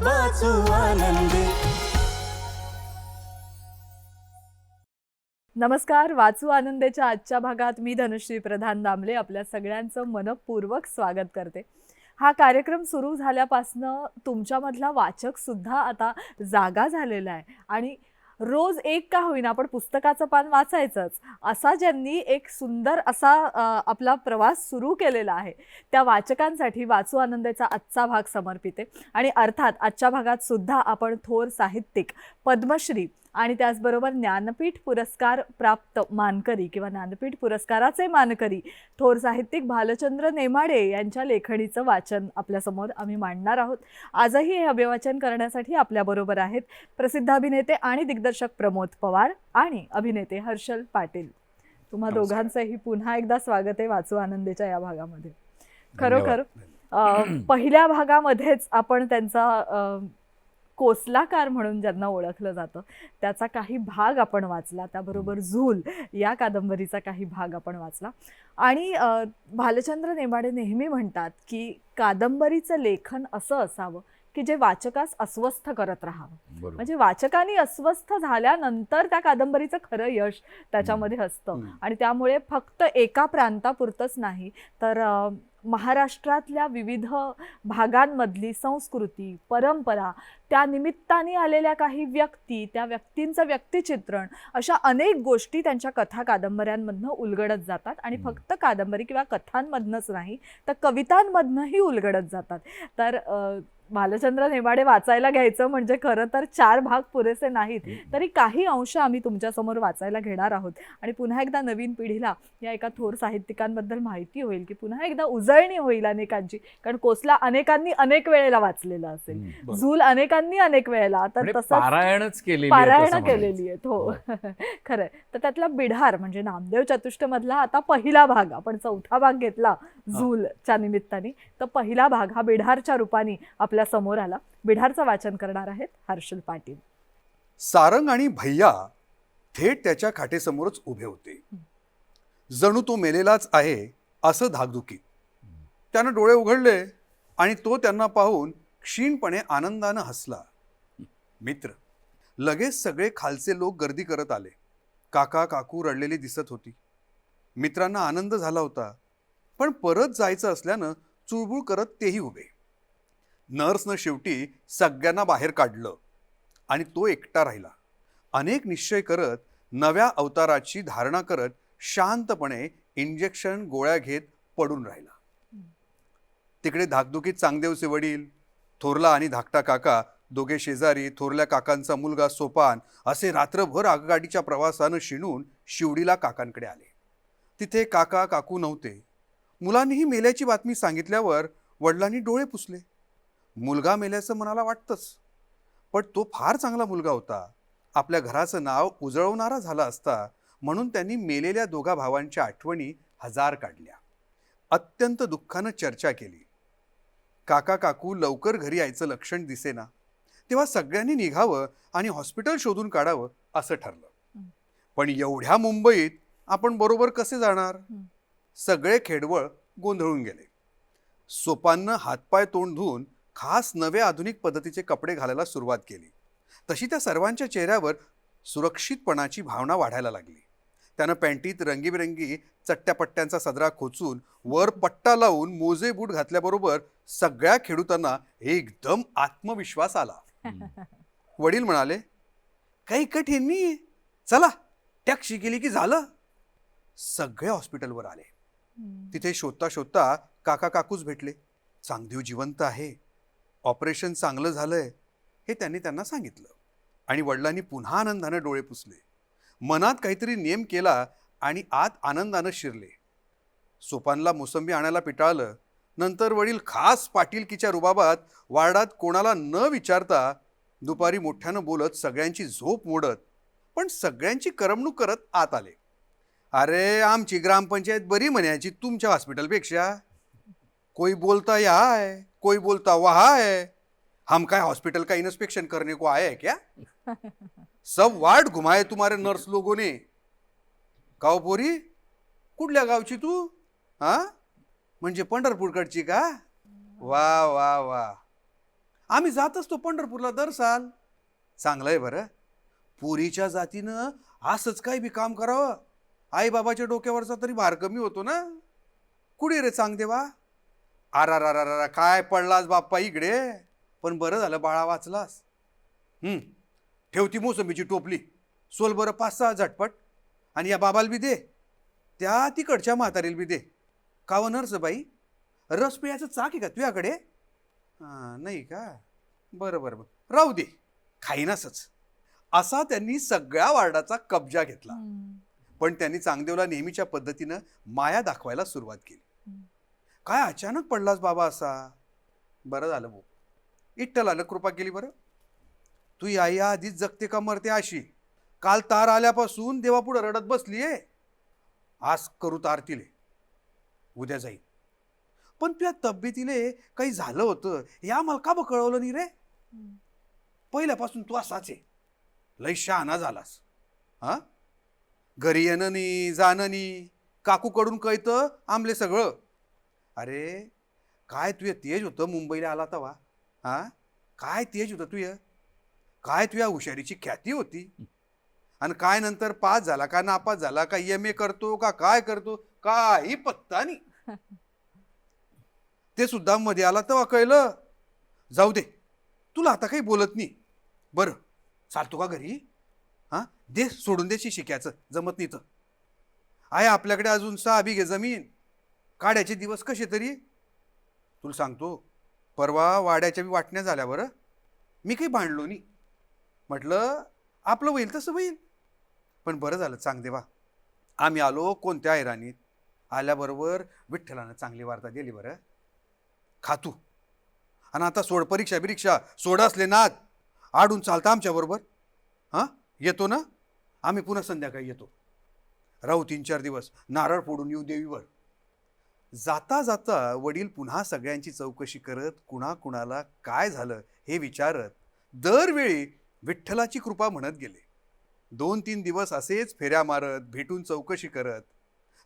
वाचू आनंदी. नमस्कार वाचू आनंदेच्या आजच्या भागात मी धनुश्री प्रधान दामले आपल्या सगळ्यांचं मनपूर्वक स्वागत करते. हा कार्यक्रम सुरू झाल्यापासनं तुमच्यामधला वाचक सुद्धा आता जागा झालेला आहे. आणि रोज एक का होईना पण पुस्तकाचं पान वाचायचंच. असा ज्यांनी एक सुंदर असा आपला प्रवास सुरू केलेला आहे त्या वाचकांसाठी वाचू आनंदाचा आजचा भाग समर्पित आहे. आणि अर्थात आजच्या भागात सुद्धा आपण थोर साहित्यिक पद्मश्री आणि त्याचबरोबर ज्ञानपीठ पुरस्कार प्राप्त मानकरी किंवा ज्ञानपीठ पुरस्काराचे मानकरी थोर साहित्यिक भालचंद्र नेमाडे यांच्या लेखणीचं वाचन आपल्यासमोर आम्ही मांडणार आहोत. आजही हे अभिवाचन करण्यासाठी आपल्याबरोबर आहेत प्रसिद्ध अभिनेते आणि दिग्दर्शक प्रमोद पवार आणि अभिनेते हर्षल पाटील. तुम्हा. दोघांचंही पुन्हा एकदा स्वागत आहे वाचू आनंदेच्या या भागामध्ये. खरोखर पहिल्या भागामध्येच आपण त्यांचा कोसलाकार म्हणून ज्यांना ओळखलं जातं त्याचा काही भाग आपण वाचला त्याबरोबर झूल या कादंबरीचा काही भाग आपण वाचला. आणि भालचंद्र नेमाडे नेहमी म्हणतात की कादंबरीचं लेखन असं असावं की जे वाचकास अस्वस्थ करत राहावं. म्हणजे वाचकांनी अस्वस्थ झाल्यानंतर त्या कादंबरीचं खरं यश त्याच्यामध्ये असतं. आणि त्यामुळे फक्त एका प्रांतापुरतंच नाही तर महाराष्ट्रातल्या विविध भागांमधली संस्कृती परंपरा त्या निमित्ताने आलेल्या काही व्यक्ती त्या व्यक्तींचं व्यक्तिचित्रण अशा अनेक गोष्टी त्यांच्या कथा कादंबऱ्यांमधनं उलगडत जातात आणि. फक्त कादंबरी किंवा कथांमधनंच नाही तर कवितांमधनंही उलगडत जातात. तर अ, भालचंद्र नेमाडे वाचायला घ्यायचं म्हणजे खरं तर चार भाग पुरेसे नाहीत. तरी काही अंश आम्ही तुमच्यासमोर वाचायला घेणार आहोत. आणि पुन्हा एकदा नवीन पिढीला या एका थोर साहित्यिकांबद्दल माहिती होईल की पुन्हा एकदा उजळणी होईल अनेकांची. कारण कोसला अनेकांनी अनेक वेळेला वाचलेला असेल. झूल अनेकांनी अनेक वेळेला तर म्हणजे पारायणच केलेली आहे तसं पारायण. केलेली आहेत हो. खरंय. तर त्यातला बिढार म्हणजे नामदेव चतुष्ट मधला आता पहिला भाग आपण चौथा भाग घेतला झूलच्या निमित्ताने तर पहिला भाग हा बिढारच्या रूपाने आपल्यासमोर आला. बिढारचं वाचन करणार आहेत हर्षल पाटील. सारंग आणि भैया थेट त्याच्या खाटेसमोरच उभे होते. जणू तो मेलेलाच आहे असं धाकधुकी. त्यानं डोळे उघडले आणि तो त्यांना पाहून क्षीणपणे आनंदानं हसला. मित्र लगेच सगळे खालचे लोक गर्दी करत आले. काका काकू रडलेली दिसत होती. मित्रांना आनंद झाला होता पण परत जायचं असल्यानं चुळबुळ करत तेही उभे. नर्सनं शेवटी सगळ्यांना बाहेर काढलं आणि तो एकटा राहिला. अनेक निश्चय करत नव्या अवताराची धारणा करत शांतपणे इंजेक्शन गोळ्या घेत पडून राहिला. तिकडे धाकधुकीत चांगदेवचे वडील थोरला आणि धाकटा काका दोघे शेजारी थोरल्या काकांचा मुलगा सोपान असे रात्रभर आगगाडीच्या प्रवासानं शिणून शिवडीला काकांकडे आले. तिथे काका काकू नव्हते. मुलांनीही मेल्याची बातमी सांगितल्यावर वडिलांनी डोळे पुसले. मुलगा मेल्याचं मनाला वाटतंच. पण तो फार चांगला मुलगा होता. आपल्या घराचं नाव उजळवणारा झाला असता म्हणून त्यांनी मेलेल्या दोघा भावांच्या आठवणी हजार काढल्या. अत्यंत दुःखानं चर्चा केली. काका काकू लवकर घरी यायचं लक्षण दिसेना. तेव्हा सगळ्यांनी निघावं आणि हॉस्पिटल शोधून काढावं असं ठरलं. पण एवढ्या मुंबईत आपण बरोबर कसे जाणार. सगळे खेडवळ गोंधळून गेले. सोपांनं हातपाय तोंड धुवून खास नव्या आधुनिक पद्धतीचे कपडे घालायला सुरुवात केली. तशी त्या सर्वांच्या चेहऱ्यावर सुरक्षितपणाची भावना वाढायला लागली. त्यानं पॅन्टीत रंगीबिरंगी चट्ट्या पट्ट्यांचा सदरा खोचून वर पट्टा लावून मोजे बूट घातल्याबरोबर सगळ्या खेडूतांना एकदम आत्मविश्वास आला. वडील म्हणाले काही कठीण नाही चला टॅक्सी केली की झालं. सगळे हॉस्पिटलवर आले. तिथे शोधता शोधता काका काकूच भेटले. चांगदेव जिवंत आहे. ऑपरेशन चांगलं झालंय हे त्यांनी त्यांना सांगितलं. आणि वडिलांनी पुन्हा आनंदानं डोळे पुसले. मनात काहीतरी नियम केला आणि आत आनंदानं शिरले. सोपानला मोसंबी आणायला पिटाळलं. नंतर वडील खास पाटीलकीच्या रुबाबात वार्डात कोणाला न विचारता दुपारी मोठ्यानं बोलत सगळ्यांची झोप मोडत पण सगळ्यांची करमणूक करत आत आले. अरे आमची ग्रामपंचायत बरी म्हणायची तुमच्या हॉस्पिटलपेक्षा. कोई बोलता या है कोई बोलता वहा है हम काय हॉस्पिटल का इन्स्पेक्शन करने को आए क्या? सब वार्ड घुमाए तुम्हारे नर्स लोगों ने। काव पोरी कुठल्या गावची तू? हा? म्हणजे पंढरपूरकडची का? वा वा वा आम्ही जात असतो पंढरपूरला दर साल चांगलं आहे बरं. पुरीच्या जातीनं असंच काही बी काम करावं? आई बाबाच्या डोक्यावरचा तरी भार कमी होतो ना? कुठे रे चांग देवा आरा रा काय पडलास बाप्पा इकडे? पण बरं झालं बाळा वाचलास. ठेवती मोसंबीची टोपली. सोल बरं पाच सहा झटपट. आणि या बाबाला बी दे. त्या तिकडच्या म्हातारीला बी दे. काव नर्स बाई रस पियाचं चाक आहे का तुझ्याकडे? हां नाही का? बरं बरं बरं. राहू दे. खाईनासच. असा त्यांनी सगळ्या वार्डाचा कब्जा घेतला. पण त्यांनी चांगदेवला नेहमीच्या पद्धतीनं माया दाखवायला सुरुवात केली. काय अचानक पडलास बाबा असा? बरं झालं भाऊ. इट्टलानं कृपा केली बरं. तू या आधीच जगते का मरते अशी? काल तार आल्यापासून देवापुढं रडत बसलीये आज करू तार तिले. उद्या जाईल पण तुझ्या तब्येतीले काही झालं होतं या मला का बं कळवलं नाही रे? पहिल्यापासून तू असाच आहे. लय शहाणा झालास. हा? घरी येणं नी जाणं नी काकूकडून कळतं आमले सगळं. अरे काय तुझं तेज होतं मुंबईला आला तवा? हा? काय तेज होतं तुझं? काय तुझ्या हुशारीची ख्याती होती? आणि काय नंतर पास झाला का नापास झाला का एम ए करतो का काय करतो काही पत्ता नाही. ते सुद्धा मध्ये आला तेव्हा कळलं जाऊ दे तुला आता काही बोलत नाही. बरं चालतो का घरी? हां दे सोडून देशी शिक्याचं जमत नाही तर आहे आपल्याकडे अजून सहा बिघे जमीन. काड्याचे दिवस कसे तरी? तुला सांगतो परवा वाड्याच्या बी वाटण्या झाल्या बरं. मी काही भांडलो नाही. म्हटलं आपलं होईल तसं होईल. पण बरं झालं चांग देवा आम्ही आलो कोणत्या ऐराणीत आल्याबरोबर विठ्ठलानं चांगली वार्ता दिली बरं. खातू. आणि आता सोड परीक्षा बिरीक्षा सोड असले नाद. आडून चालता आमच्याबरोबर हां? येतो ना? आम्ही पुन्हा संध्याकाळी येतो. राहू तीन चार दिवस. नारळ फोडून येऊ देवीवर. जाता जाता वडील पुन्हा सगळ्यांची चौकशी करत कुणाकुणाला काय झालं हे विचारत दरवेळी विठ्ठलाची कृपा म्हणत गेले. दोन तीन दिवस असेच फेऱ्या मारत भेटून चौकशी करत.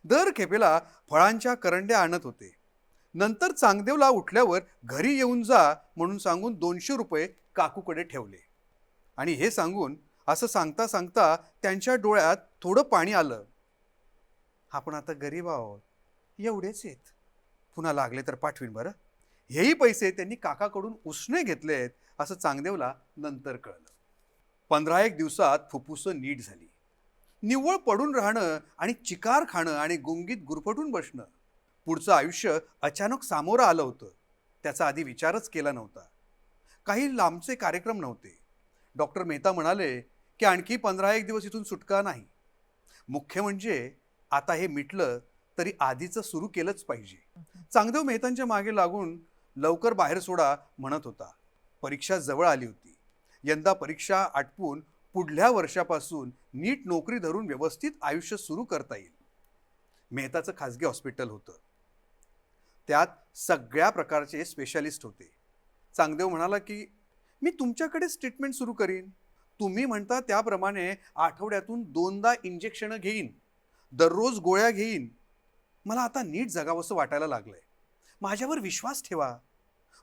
दर खेपेला फळांच्या करंड्या आणत होते. नंतर चांगदेवला उठल्यावर घरी येऊन जा म्हणून सांगून दोनशे रुपये काकूकडे ठेवले. आणि हे सांगून असं सांगता सांगता त्यांच्या डोळ्यात थोडं पाणी आलं. आपण आता गरीब आहोत. एवढेच आहेत. पुन्हा लागले तर पाठवीन बरं. हेही पैसे त्यांनी काकाकडून उसने घेतलेत असं चांगदेवला नंतर कळलं. पंधरा एक दिवसात फुफ्फुसं नीट झाली. निव्वळ पडून राहणं आणि चिकार खाणं आणि गुंगीत गुरफटून बसणं पुढचं आयुष्य अचानक सामोरं आलं होतं. त्याचा आधी विचारच केला नव्हता. काही लांबचे कार्यक्रम नव्हते. डॉक्टर मेहता म्हणाले की आणखी पंधरा एक दिवस इथून सुटका नाही. मुख्य म्हणजे आता हे मिटलं तरी आधीचं सुरू केलंच पाहिजे. चांगदेव मेहतांच्या मागे लागून लवकर बाहेर सोडा म्हणत होता. परीक्षा जवळ आली होती. यंदा परीक्षा आटपून पुढल्या वर्षापासून नीट नोकरी धरून व्यवस्थित आयुष्य सुरू करता येईल. मेहताचं खाजगी हॉस्पिटल होतं. त्यात सगळ्या प्रकारचे स्पेशालिस्ट होते. चांगदेव म्हणाला की मी तुमच्याकडेच ट्रीटमेंट सुरू करीन. तुम्ही म्हणता त्याप्रमाणे आठवड्यातून दोनदा इंजेक्शनं घेईन. दररोज गोळ्या घेईन. मला आता नीट जगावंसं वाटायला लागलंय. माझ्यावर विश्वास ठेवा.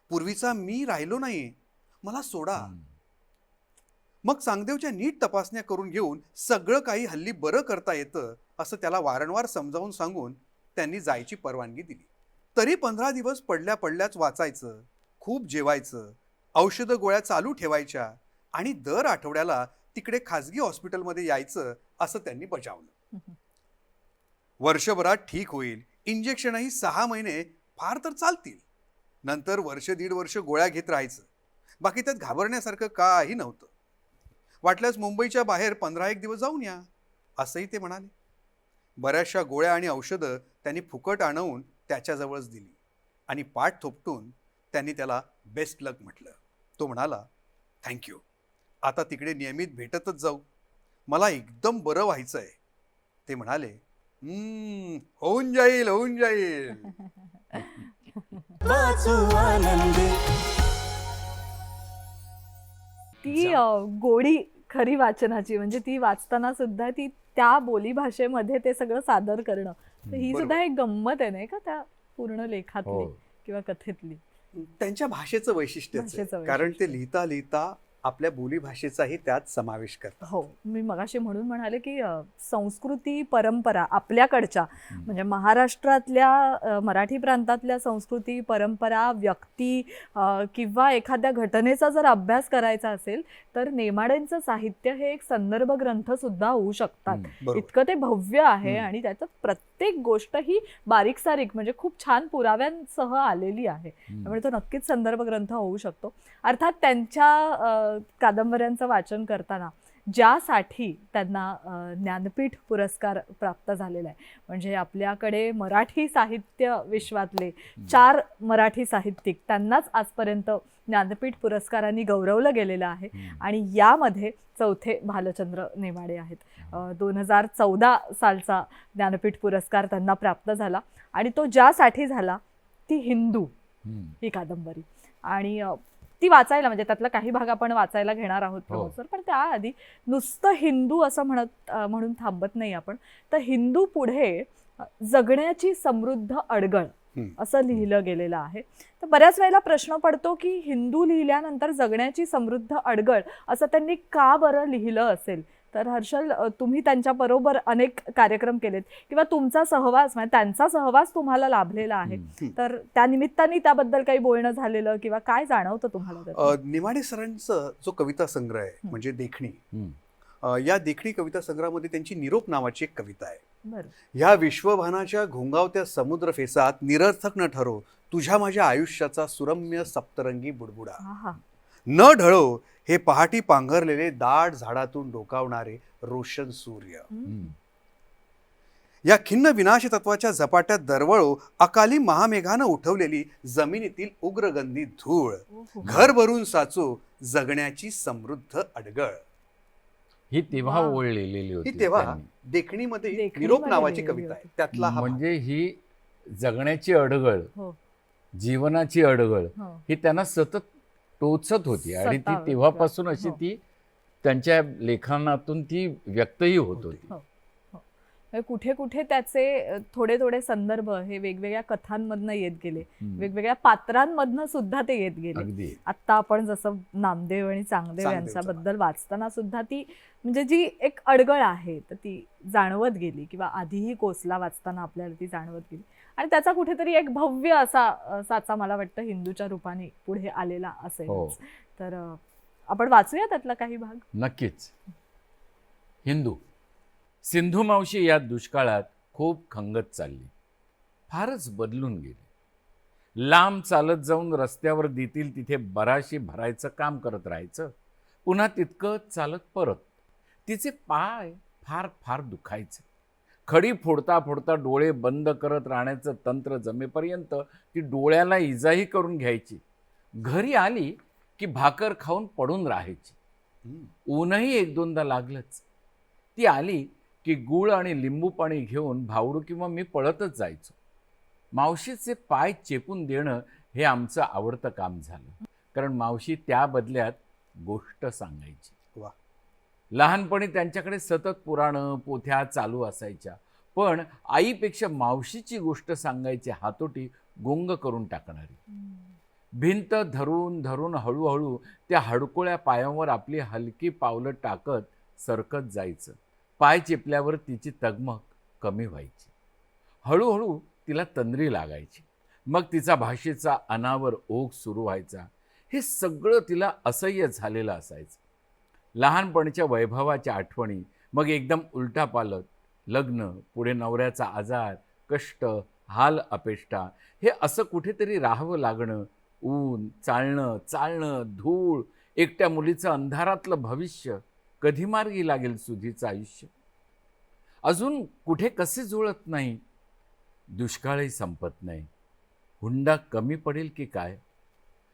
पूर्वीचा मी राहिलो नाही मला सोडा. मग चांगदेवच्या नीट तपासण्या करून घेऊन सगळं काही हल्ली बरं करता येतं असं त्याला वारंवार समजावून सांगून त्यांनी जायची परवानगी दिली. तरी पंधरा दिवस पडल्या पडल्याच वाचायचं खूप जेवायचं औषधं गोळ्या चालू ठेवायच्या आणि दर आठवड्याला तिकडे खाजगी हॉस्पिटलमध्ये यायचं असं त्यांनी बजावलं. वर्षभरात ठीक होईल इंजेक्शनही सहा महिने फार तर चालतील. नंतर वर्ष दीड वर्ष गोळ्या घेत राहायचं. बाकी त्यात घाबरण्यासारखं काही नव्हतं. वाटल्यास मुंबईच्या बाहेर पंधरा एक दिवस जाऊन या असंही ते म्हणाले. बऱ्याचशा गोळ्या आणि औषधं त्यांनी फुकट आणवून त्याच्याजवळच दिली आणि पाठ थोपटून त्यांनी त्याला बेस्ट लक म्हटलं. तो म्हणाला थँक्यू आता तिकडे नियमित भेटतच जाऊ. मला एकदम बरं व्हायचं आहे ते म्हणाले "हम्म, होऊन जाईल होऊन जाईल. ती गोडी खरी वाचनाची म्हणजे ती वाचताना सुद्धा ती त्या बोली भाषेमध्ये ते सगळं सादर करणं ही. सुद्धा एक गंमत आहे नाही का त्या पूर्ण लेखातली हो. किंवा कथेतली त्यांच्या भाषेचं आहे. कारण वैशिष्ट्य. ते लिहिता लिहिता आपल्या बोली भाषेचाही त्यात समावेश करतात. हो मी मगाशी म्हणून म्हणाले की संस्कृती परंपरा आपल्याकडच्या म्हणजे महाराष्ट्रातल्या मराठी प्रांतातल्या संस्कृती परंपरा व्यक्ती किंवा एखाद्या घटनेचा जर अभ्यास करायचा असेल तर नेमाड्यांचं साहित्य हे एक संदर्भ ग्रंथ सुद्धा होऊ शकतात. इतकं ते भव्य आहे. आणि त्याचं प्रत्येक गोष्ट ही बारीक सारीक म्हणजे खूप छान पुराव्यांसह आलेली आहे. त्यामुळे तो नक्कीच संदर्भ ग्रंथ होऊ शकतो. अर्थात त्यांच्या अ, कादंबऱ्यांचं वाचन करताना ज्यासाठी त्यांना ज्ञानपीठ पुरस्कार प्राप्त झालेला आहे. म्हणजे आपल्याकडे मराठी साहित्य विश्वातले चार मराठी साहित्यिक त्यांनाच आजपर्यंत ज्ञानपीठ पुरस्कारांनी गौरवलं गेलेलं आहे आणि यामध्ये चौथे भालचंद्र नेमाडे आहेत. दोन हजार चौदा सालचा ज्ञानपीठ पुरस्कार त्यांना प्राप्त झाला आणि तो ज्यासाठी झाला ती हिंदू ही कादंबरी. आणि ती वाचायला म्हणजे त्यातला काही भाग आपण वाचायला घेणार आहोत हो. प्रमोद सर पण त्याआधी नुसतं हिंदू असं म्हणत म्हणून थांबत नाही आपण तर हिंदू पुढे जगण्याची समृद्ध अडगळ. असं लिहिलं गेलेलं आहे तर बऱ्याच वेळेला प्रश्न पडतो की हिंदू लिहिल्यानंतर जगण्याची समृद्ध अडगळ असं त्यांनी का बरं लिहिलं असेल तर हर्षल तुम्ही त्यांच्याबरोबर अनेक कार्यक्रम केलेत. किंवा तुमचा सहवास म्हणजे त्यांचा सहवास तुम्हाला लाभलेला आहे. तर त्या निमित्ताने त्याबद्दल काही बोलणं झालेलं किंवा काय जाणवतं तुम्हाला नेमाडे सरांचं जो कविता संग्रह आहे म्हणजे देखणी. या देखणी कविता संग्रहामध्ये त्यांची निरोप नावाची एक कविता आहे. बरं. ह्या विश्वभानाच्या घोंगावत्या समुद्र फेसात निरर्थक न ठरो तुझ्या माझ्या आयुष्याचा सुरम्य सप्तरंगी बुडबुडा. आहा. न ढळो हे पहाटी पांघरलेले दाट झाडातून डोकावणारे रोशन सूर्य हम्म. या खिन्न विनाश तत्वाच्या झपाट्यात दरवळो अकाली महामेघानं उठवलेली जमिनीतील उग्रगंधी धूळ. घर भरून साचो जगण्याची समृद्ध अडगळ ही तेव्हा वा. ओळ लिहिलेली होती ही तेव्हा. देखणीमध्ये निरोप नावाची कविता आहे. त्यातला. म्हणजे ही जगण्याची अडगळ हो. जीवनाची अडगळ हो. ही त्यांना सतत टोचत होती आणि ती तेव्हापासून अशी हो. ती त्यांच्या लेखनातून ती व्यक्तही होत होती हो. कुठे कुठे त्याचे थोडे थोडे संदर्भ हे वेगवेगळ्या कथांमधनं येत गेले. वेगवेगळ्या पात्रांमधनं सुद्धा ते येत गेले. आत्ता आपण जसं नामदेव आणि चांगदेव यांच्याबद्दल वाचताना सुद्धा ती म्हणजे जी एक अडगळ आहे तर ती जाणवत गेली किंवा आधीही कोसला वाचताना आपल्याला ती जाणवत गेली. आणि त्याचा कुठेतरी एक भव्य असा साचा मला वाटतं हिंदूच्या रूपाने पुढे आलेला असेल हो. तर आपण वाचूया त्यातला काही भाग? नक्कीच. हिंदू. सिंधू मावशी या दुष्काळात खूप खंगत चालली. फारच बदलून गेली. लांब चालत जाऊन रस्त्यावर देतील तिथे बराशी भरायचं काम करत राहायचं. पुन्हा तितकं चालत परत. तिचे पाय फार फार दुखायचे. खडी फोडता फोडता डोळे बंद करत राहण्याचं तंत्र जमेपर्यंत ती डोळ्याला इजाही करून घ्यायची. घरी आली की भाकर खाऊन पडून राहायची. ऊनही एक दोनदा लागलंच. ती आली की गूळ आणि लिंबू पाणी घेऊन भावडू किंवा मी पळतच जायचो. मावशीचे पाय चेपून देणं हे आमचं आवडतं काम झालं. कारण मावशी त्या बदल्यात गोष्ट सांगायची. वा. लहानपणी त्यांच्याकडे सतत पुराणं पोथ्या चालू असायच्या. पण आईपेक्षा मावशीची गोष्ट सांगायची हातोटी गुंग करून टाकणारी. भिंत धरून धरून हळूहळू त्या हडकोळ्या पायांवर आपली हलकी पावलं टाकत सरकत जायचं. पाय चिपल्यावर तिची तगमग कमी व्हायची. हळूहळू तिला तंद्री लागायची. मग तिचा भाषेचा अनावर ओघ सुरू व्हायचा. हे सगळं तिला असह्य झालेलं असायचं. लहानपणीच्या वैभवाच्या आठवणी मग एकदम उलटा पालत लग्न पुढे नवऱ्याचा आजार कष्ट हाल अपेष्टा हे असं कुठेतरी राहावं लागणं ऊन चालणं चालणं धूळ एकट्या मुलीचं अंधारातलं भविष्य कधी मार्गी लागेल सुधीचं आयुष्य? अजून कुठे कसे जुळत नाही? दुष्काळही संपत नाही. हुंडा कमी पडेल की काय?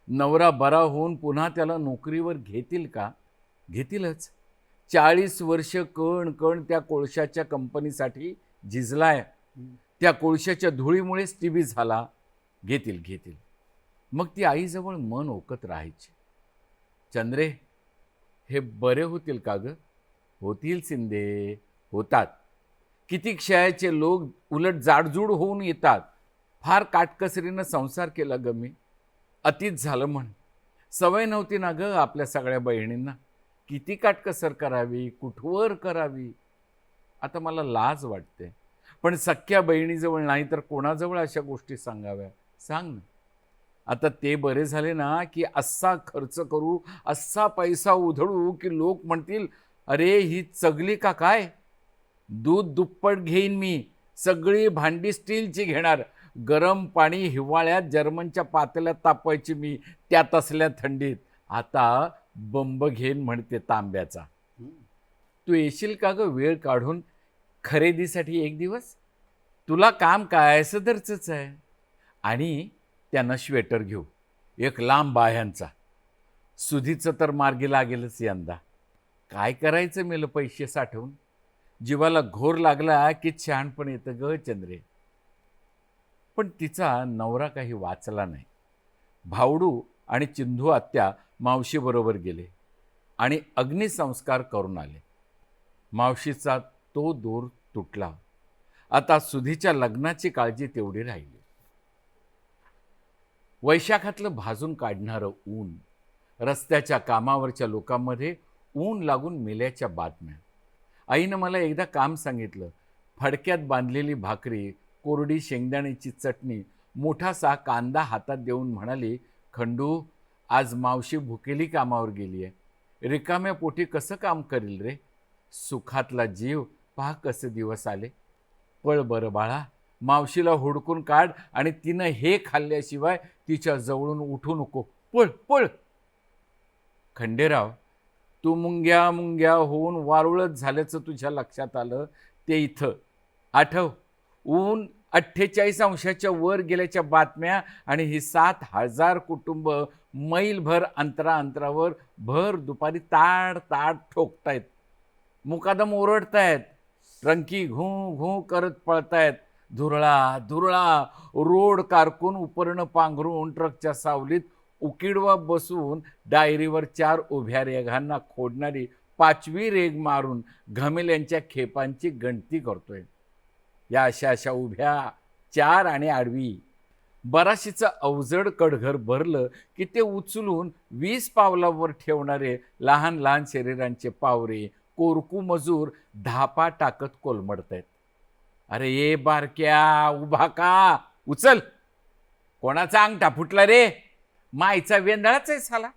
नवरा बरा होऊन पुन्हा त्याला नोकरीवर घेतील का? घेतीलच. चाळीस वर्ष कण कण त्या कोळशाच्या कंपनीसाठी झिजलाय. त्या कोळशाच्या धुळीमुळेच टी व्ही झाला. घेतील घेतील. मग ती आईजवळ मन ओकत राहायची. चंद्रे हे बरे होतील का ग? होतील शिंदे होतात. किती क्षयाचे लोक उलट जाडजूड होऊन येतात. फार काटकसरीनं संसार केला ग मी. अतीत झालं म्हण. सवय नव्हती ना ग आपल्या सगळ्या बहिणींना. किती काटकसर करावी कुठवर करावी? आता मला लाज वाटते. पण सख्या बहिणीजवळ नाही तर कोणाजवळ अशा गोष्टी सांगाव्या? सांग ना. आता ते बरे झाले ना की असा खर्च करू असा पैसा उधळू की लोक म्हणतील अरे ही चगली का काय? दूध दुप्पट घेईन मी सगळी भांडी स्टीलची घेणार गरम पाणी हिवाळ्यात जर्मनच्या पातेल्यात तापवायची मी त्यात असल्या थंडीत. आता बंब घेईन म्हणते तांब्याचा. तू येशील का ग वेळ काढून खरेदीसाठी एक दिवस? तुला काम काय सदरचंच आहे. आणि त्यांना श्वेटर घेऊ. एक लांब बाह्यांचा सुधीचं तर मार्गी लागेलच यंदा. काय करायचं मेलं पैसे साठवून? जीवाला घोर लागला की छानपण येतं ग चंद्रे. पण तिचा नवरा काही वाचला नाही. भावडू आणि चिंधू आत्या मावशीबरोबर गेले आणि अग्निसंस्कार करून आले. मावशीचा तो दूर तुटला. आता सुधीच्या लग्नाची काळजी तेवढी राहिली. वैशाखातलं भाजून काढणारं ऊन रस्त्याच्या कामावरच्या लोकांमध्ये ऊन लागून मेल्याच्या बातम्या. आईनं मला एकदा काम सांगितलं फडक्यात बांधलेली भाकरी कोरडी शेंगदाण्याची चटणी मोठासा कांदा हातात देऊन म्हणाली खंडू आज मावशी भुकेली कामावर गेली आहे रिकाम्या पोटी कसं काम करील रे? सुखातला जीव पहा कसे दिवस आले. पळ बरं बाळा मावशीला हुडकून काढ आणि तिनं हे खाल्ल्याशिवाय तिच्या जवळून उठू नको. पळ पळ. खंडेराव तू मुंग्या मुंग्या होऊन वारुळत झाल्याचं तुझ्या लक्षात आलं? ते इथं. आठव ऊन अठ्ठेचाळीस अंशाच्या वर गेल्याच्या बातम्या आणि ही सात हजार कुटुंब मैलभर अंतरा अंतरावर भर दुपारी ताड ताड ठोकतायत. मुकादम ओरडतायत. रंकी घू घू करत पळतायत. धुरळा धुरळा रोड कारकून उपरणं पांघरून ट्रकच्या सावलीत उकिडवा बसून डायरीवर चार उभ्या रेघांना खोडणारी पाचवी रेग मारून घमेल्यांच्या खेपांची गणती करतोय. या अशा अशा उभ्या चार आणि आडवी. बराशीचं अवजड कडघर भरलं की ते उचलून वीस पावलावर ठेवणारे लहान लहान शरीरांचे पावरे कोरकू मजूर धापा टाकत कोलमडत आहेत अरे ये बारक्या उभा का? उचल. कोणाचा अंगठा फुटला रे? मायचा वेंदळाच आहे साला.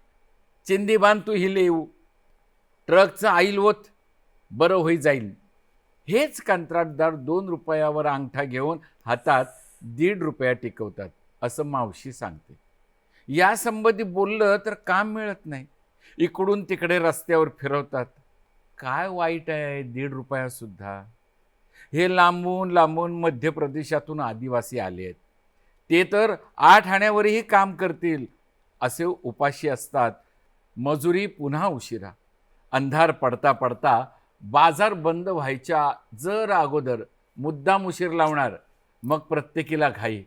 चिंदी बांध तू हिले येऊ ट्रकचं आईल होत बरं होई जाईल. हेच कंत्राटदार दोन रुपयावर अंगठा घेऊन हातात दीड रुपया टिकवतात असं मावशी सांगते. यासंबंधी बोललं तर काम मिळत नाही. इकडून तिकडे रस्त्यावर फिरवतात. काय वाईट आहे दीड रुपयासुद्धा? हे लांबून लांबून मध्य प्रदेशातून आदिवासी आले आहेत. ते तर आठ आण्यावरही काम करतील असे उपाशी असतात. मजुरी पुन्हा उशिरा. अंधार पडता पडता बाजार बंद व्हायच्या जर अगोदर मुद्दाम उशीर लावणार मग प्रत्येकीला घाई.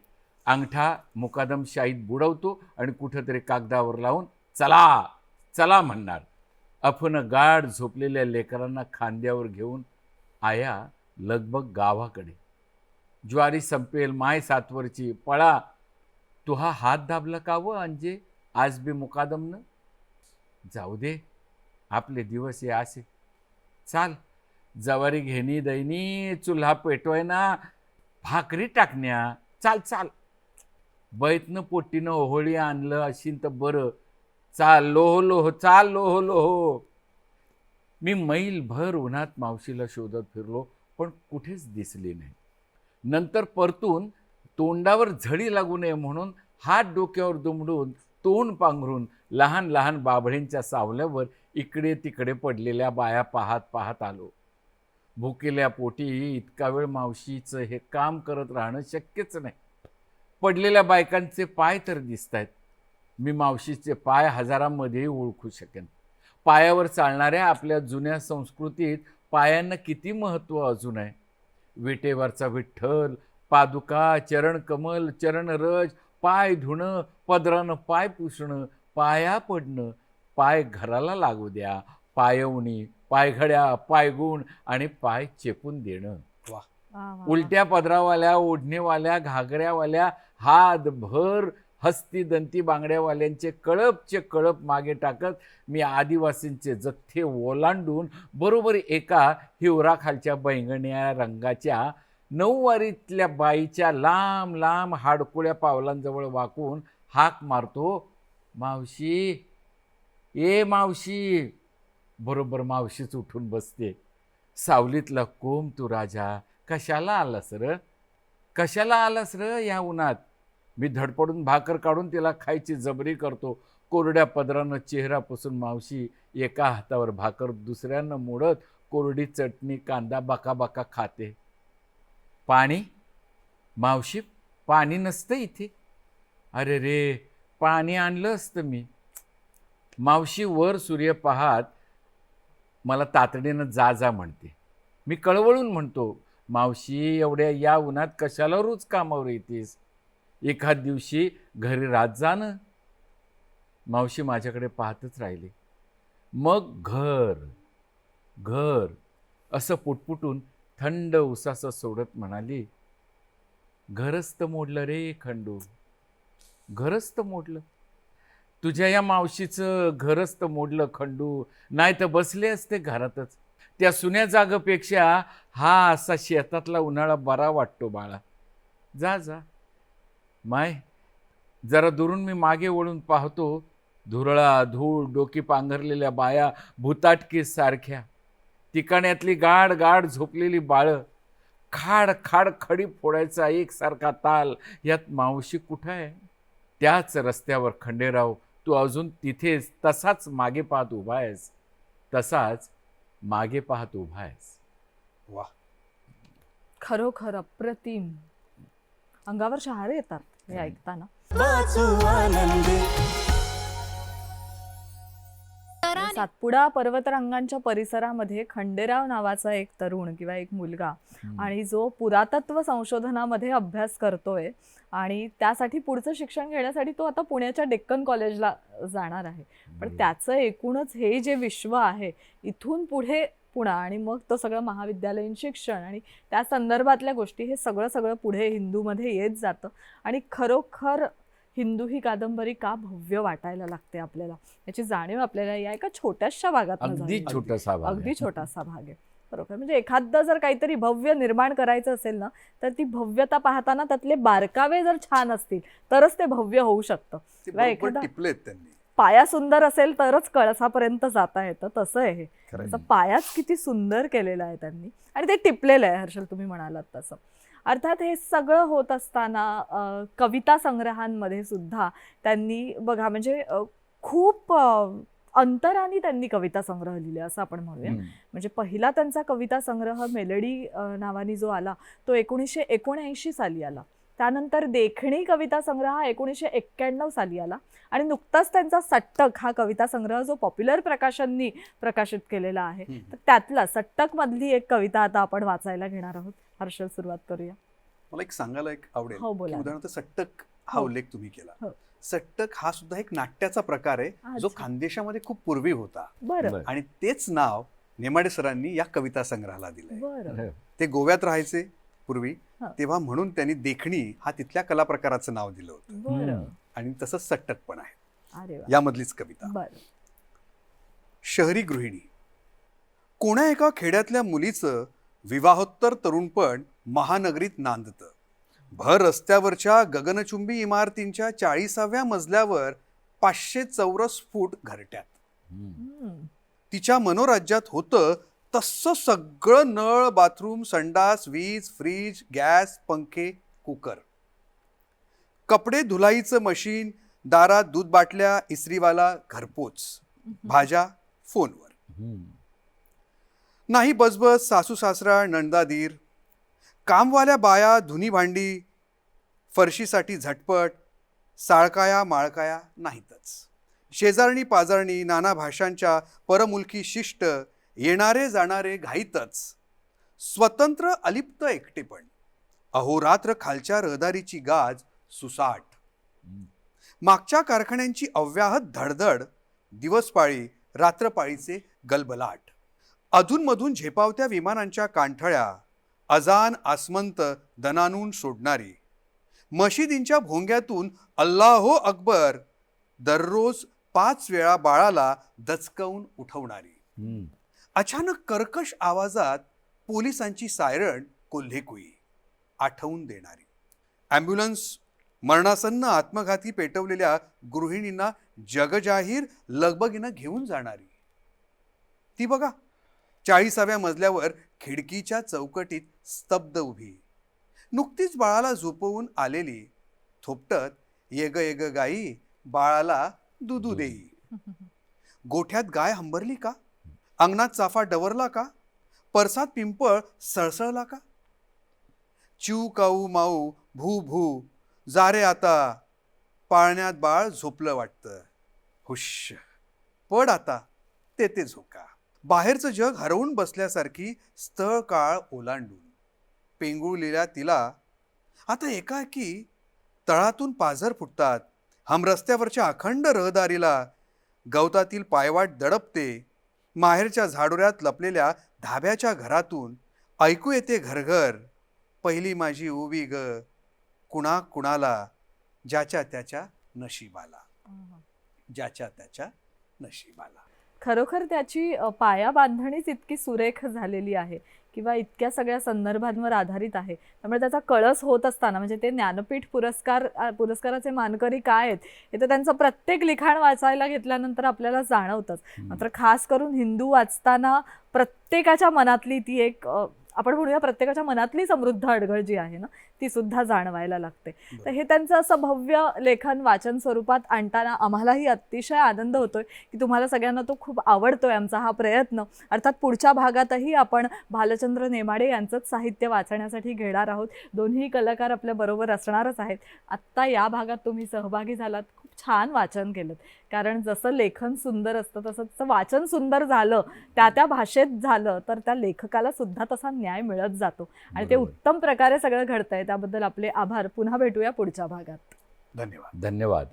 अंगठा मुकादमशाहीत बुडवतो आणि कुठंतरी कागदावर लावून चला चला म्हणणार. अफन गाढ झोपलेल्या लेकरांना खांद्यावर घेऊन आया लगबग गावाकडे. ज्वारी संपेल माय सातवरची पळा. तू हा हात दाबला का व अंजे? आज बी मुकादम न? जाऊ दे आपले दिवस हे असे. चाल जवारी घेणी दैनी चुल्हा पेटवाय ना भाकरी टाकण्या. चाल चाल. बैतनं पोटीनं ओहोळी आणलं अशीन तर बरं. चाल लोह लोह चाल लोह लोह. मी मैलभर उन्हात मावशीला शोधत फिरलो. पण कुठेच दिसली नाही. नंतर परतून तोंडावर झडी लागू नये म्हणून हात डोक्यावर दुमडून तोंड पांघरून लहान लहान बाभळींच्या सावल्यावर इकडे तिकडे पडलेल्या बाया पाहत पाहत आलो. भुकेल्या पोटी इतका वेळ मावशीचं हे काम करत राहणं शक्यच नाही. पडलेल्या बायकांचे पाय तर दिसत आहेत मी मावशीचे पाय हजारांमध्येही ओळखू शकेन. पायावर चालणाऱ्या आपल्या जुन्या संस्कृतीत पायांना किती महत्त्व अजून आहे? विटेवरचा विठ्ठल पादुका चरणकमल चरणरज पाय धुणं पदरानं पाय पुसणं पाया पडणं पाय घराला लागू द्या पायवणी पायघड्या पायगुण आणि पाय चेपून देणं. उलट्या पदरावाल्या ओढणेवाल्या घागऱ्यावाल्या हातभर हस्ती दंती बांगड्यावाल्यांचे कळपचे कळप मागे टाकत मी आदिवासींचे जथ्थे ओलांडून बरोबर एका हिवराखालच्या बैंगण्या रंगाच्या नऊवारीतल्या बाईच्या लांब लांब हाडकुळ्या पावलांजवळ वाकून हाक मारतो मावशी ए मावशी. बरोबर मावशीच उठून बसते. सावलीतला कोंब तू राजा कशाला आलास र? कशाला आलास र या उन्हात? मी धडपडून भाकर काढून तिला खायची जबरी करतो. कोरड्या पदरानं चेहरा पुसून मावशी एका हातावर भाकर दुसऱ्यानं मोडत कोरडी चटणी कांदा बाका बाका खाते. पाणी? मावशी पाणी नसतं इथे. अरे रे पाणी आणलं असतं मी. मावशी वर सूर्य पाहात मला तातडीनं जा जा म्हणते. मी कळवळून म्हणतो मावशी एवढ्या या उन्हात कशाला रोज कामावर येतेस? एखाद दिवशी घरी राहत जा ना मावशी माझ्याकडे पाहतच राहिली. मग घर घर असं पुटपुटून थंड उसासं सोडत म्हणाली घरच तर मोडलं रे खंडू घरच तर मोडलं. तुझ्या या मावशीचं घरच तर मोडलं खंडू नाही तर बसले असते घरातच. त्या सुन्या जागेपेक्षा हा असा शेतातला उन्हाळा बरा वाटतो बाळा. जा जा. माय जरा दुरून मी मागे वळून पाहतो धुरळा धूळ डोकी पांघरलेल्या बाया भूताटकी सारख्या. तिकाण्यातली गाड गाड झोपलेली बाळं खाड खाड खडी फोडायचा एकसारखा ताल यात मावशी कुठं आहे? त्याच रस्त्यावर खंडेराव तू अजून तिथेच तसाच मागे पाहत उभा आहेस. तसाच मागे पाहत उभा आहेस. वा खरोखर अप्रतिम. अंगावर शहारे येतात. हे ऐकताना वाचू आनंदे सातपुडा पर्वतरांगांच्या परिसरामध्ये खंडेराव नावाचा एक तरुण किंवा एक मुलगा आणि जो पुरातत्व संशोधनामध्ये अभ्यास करतोय आणि त्यासाठी पुढचं शिक्षण घेण्यासाठी तो आता पुण्याच्या डेक्कन कॉलेजला जाणार आहे. पण त्याचं एकूणच हे जे विश्व आहे इथून पुढे पुणा आणि मग तो सगळं महाविद्यालयीन शिक्षण आणि त्या संदर्भातल्या गोष्टी हे सगळं सगळं पुढे हिंदूमध्ये येत जातं. आणि खरोखर हिंदू ही कादंबरी का भव्य वाटायला लागते आपल्याला? याची जाणीव आपल्याला या एका छोट्याशा भागात अगदी छोटासा भाग अगदी आहे. छोटासा भाग आहे. बरोबर. म्हणजे एखादं जर काहीतरी भव्य निर्माण करायचं असेल ना तर ती भव्यता पाहताना त्यातले बारकावे जर छान असतील तरच ते भव्य होऊ शकतं. टिपलेत त्यांनी. पाया सुंदर असेल तरच कळसापर्यंत जाता येतं तसं आहे हे. त्याचा पायाच किती सुंदर केलेला आहे त्यांनी. आणि ते टिपलेलं आहे हर्षल तुम्ही म्हणालात तसं. अर्थात हे सगळं होत असताना कविता संग्रहांमध्ये सुद्धा त्यांनी बघा म्हणजे खूप अंतराने त्यांनी कविता संग्रह लिहिले असं आपण म्हणूया. म्हणजे पहिला त्यांचा कविता संग्रह मेलडी नावाने जो आला तो एकोणीसशे एकोणऐंशी साली आला. त्यानंतर देखणी कविता संग्रह हा एकोणीसशे एक्क्याण्णव साली आला आणि नुकताच त्यांचा सट्टक हा कविता संग्रह जो पॉप्युलर प्रकाशननी प्रकाशित केलेला आहे. तर त्यातला सट्टक मधली एक कविता आता आपण वाचायला घेणार आहोत हर्षल सुरुवात करूया मला एक सांगायला एक आवडेल हो, बोला. उदाहरणार्थ सट्टक हा हो. उल्लेख तुम्ही केला हो. सट्टक हा सुद्धा एक नाट्याचा प्रकार आहे जो. खानदेशामध्ये खूप पूर्वी होता बरं. आणि तेच नाव नेमाडे सरांनी या कविता संग्रहाला दिलंय बरं ते गोव्यात राहायचे पूर्वी हा. तेव्हा म्हणून त्यांनी देखणी हा तिथल्या कला प्रकाराचं नाव दिलं होतं. आणि तसंच सट्टक पण आहे. यामधलीच कविता. बरं. शहरी गृहिणी. कोण्या एका खेड्यातल्या मुलीचं विवाहोत्तर तरुणपण महानगरीत नांदतं. भर रस्त्यावरच्या गगनचुंबी इमारतींच्या चाळीसाव्या मजल्यावर पाचशे चौरस फूट घरट्यात. तिच्या मनोराज्यात होतं तसं सगळं नळ बाथरूम संडास वीज फ्रीज गॅस पंखे कुकर. कपडे धुलाईचं मशीन दारात दूध बाटल्या इस्त्रीवाला घरपोच भाज्या फोनवर. नाही बसबस सासू सासरा नंदादीर कामवाल्या बाया धुनी भांडी फरशीसाठी झटपट साळकाया माळकाया नाहीतच. शेजारणी पाजारणी नाना भाषांच्या परमुलकी शिष्ट येणारे जाणारे घाईतच. स्वतंत्र अलिप्त एकटेपण. अहोरात्र खालच्या रहदारीची गाज सुसाट. मागच्या कारखान्यांची अव्याहत धडधड दिवसपाळी रात्रपाळीचे गलबलाट. अधूनमधून झेपावत्या विमानांच्या कांठळ्या अजान आसमंत दनानून सोडणारी. मशिदींच्या भोंग्यातून अल्लाहो अकबर दररोज पाच वेळा बाळाला दचकवून उठवणारी. अचानक कर्कश आवाजात पोलिसांची सायरन कोल्हेकुई आठवून देणारी. ॲम्ब्युलन्स मरणासन्न आत्मघाती पेटवलेल्या गृहिणींना जगजाहीर लगबगीनं घेऊन जाणारी. ती बघा चाळीसाव्या मजल्यावर खिडकीच्या चौकटीत स्तब्ध उभी. नुकतीच बाळाला झोपवून आलेली थोपटत येग येग गाई बाळाला दुधू देई. गोठ्यात गाय हंबरली का? अंगणात चाफा डवरला का? परसात पिंपळ सळसळला का? चिऊ काऊ माऊ भू भू जारे आता. पाळण्यात बाळ झोपलं वाटतं. हुश. पड आता. ते ते झोका. बाहेरचं जग हरवून बसल्यासारखी स्थळ काळ ओलांडून. पेंगुळलेल्या तिला आता एकाएकी तळातून पाझर फुटतात. हम रस्त्यावरच्या अखंड रहदारीला. गवतातील पायवाट दडपते. माहेरच्या झाडोऱ्यात लपलेल्या धाब्याच्या घरातून ऐकू येते घरघर पहिली माझी उभी ग कुणा कुणाला ज्याच्या त्याच्या नशिबाला. ज्याच्या त्याच्या नशिबाला. खरोखर त्याची पाया बांधणीच इतकी सुरेख झालेली आहे. किंवा इतक्या सगळ्या संदर्भांवर आधारित आहे. त्यामुळे त्याचा कळस होत असताना म्हणजे ते ज्ञानपीठ पुरस्कार पुरस्काराचे मानकरी काय आहेत हे तर त्यांचं प्रत्येक लिखाण वाचायला घेतल्यानंतर आपल्याला जाणवतंच. मात्र खास करून हिंदू वाचताना प्रत्येकाच्या मनातली ती एक आपण म्हणूया प्रत्येकाच्या मनातली समृद्ध अडगळ जी आहे ना ती सुद्धा जाणवायला लागते. तर हे त्यांचं असं भव्य लेखन वाचन स्वरूपात आणताना आम्हालाही अतिशय आनंद होतोय की तुम्हाला सगळ्यांना तो खूप आवडतोय आमचा हा प्रयत्न. अर्थात पुढच्या भागातही आपण भालचंद्र नेमाडे यांचंच साहित्य वाचण्यासाठी घेणार आहोत. दोन्ही कलाकार आपल्या बरोबर असणारच आहेत. आत्ता या भागात तुम्ही सहभागी झालात. खूप छान वाचन केलं. कारण जसं लेखन सुंदर असतं तसं तसं वाचन सुंदर झालं त्या त्या भाषेत झालं तर त्या लेखकाला सुद्धा तसा न्याय मिळत जातो. आणि ते. उत्तम प्रकारे सगळं घडतंय. त्याबद्दल आपले आभार. पुन्हा भेटूया पुढच्या भागात. धन्यवाद. धन्यवाद.